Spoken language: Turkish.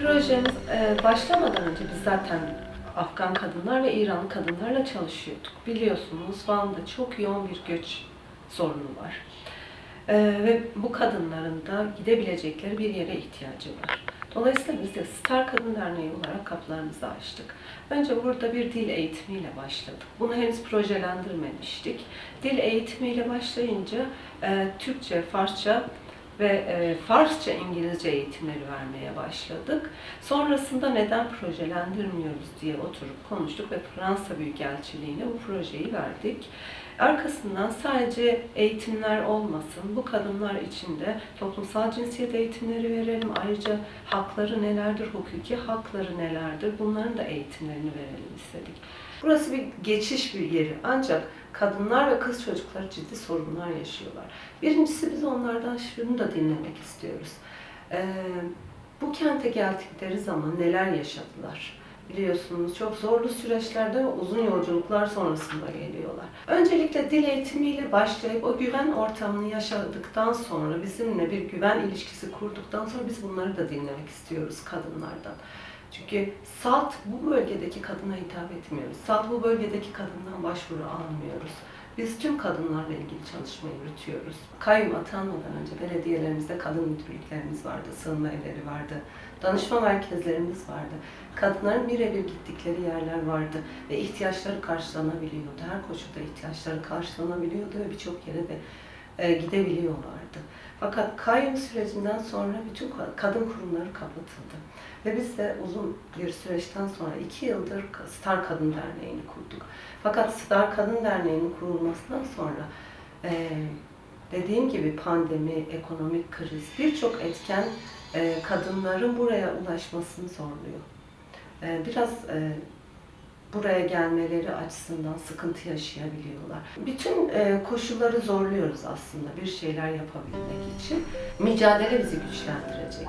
Projemiz e, başlamadan önce biz zaten Afgan kadınlar ve İranlı kadınlarla çalışıyorduk. Biliyorsunuz Van'da çok yoğun bir göç sorunu var. E, ve bu kadınların da gidebilecekleri bir yere ihtiyacı var. Dolayısıyla biz de Star Kadın Derneği olarak kapılarımızı açtık. Önce burada bir dil eğitimiyle başladık. Bunu henüz projelendirmemiştik. Dil eğitimiyle başlayınca e, Türkçe, Farsça ve e, Farsça, İngilizce eğitimleri vermeye başladık. Sonrasında neden projelendirmiyoruz diye oturup konuştuk ve Fransa Büyükelçiliğine bu projeyi verdik. Arkasından sadece eğitimler olmasın, bu kadınlar için de toplumsal cinsiyet eğitimleri verelim. Ayrıca hakları nelerdir, hukuki hakları nelerdir, bunların da eğitimlerini verelim istedik. Burası bir geçiş bir yeri ancak kadınlar ve kız çocukları ciddi sorunlar yaşıyorlar. Birincisi biz onlardan şunu da dinlemek istiyoruz. Ee, bu kente geldikleri zaman neler yaşadılar? Biliyorsunuz çok zorlu süreçlerde uzun yolculuklar sonrasında geliyorlar. Öncelikle dil eğitimiyle başlayıp o güven ortamını yaşadıktan sonra bizimle bir güven ilişkisi kurduktan sonra biz bunları da dinlemek istiyoruz kadınlardan. Çünkü SALT bu bölgedeki kadına hitap etmiyoruz. SALT bu bölgedeki kadından başvuru almıyoruz. Biz tüm kadınlarla ilgili çalışma yürütüyoruz. Kayyum atanmadan önce belediyelerimizde kadın müdürlüklerimiz vardı, sığınma evleri vardı, danışma merkezlerimiz vardı. Kadınların birebir gittikleri yerler vardı ve ihtiyaçları karşılanabiliyordu. Her koşulda ihtiyaçları karşılanabiliyordu ve birçok yere de e, gidebiliyorlardı. Fakat kayyum sürecinden sonra bütün kadın kurumları kapatıldı. Ve biz de uzun bir süreçten sonra iki yıldır Star Kadın Derneği'ni kurduk. Fakat Star Kadın Derneği'nin kurulmasından sonra e, dediğim gibi pandemi, ekonomik kriz, birçok etken e, kadınların buraya ulaşmasını zorluyor. E, biraz e, buraya gelmeleri açısından sıkıntı yaşayabiliyorlar. Bütün e, koşulları zorluyoruz aslında bir şeyler yapabilmek için. Mücadele bizi güçlendirecek.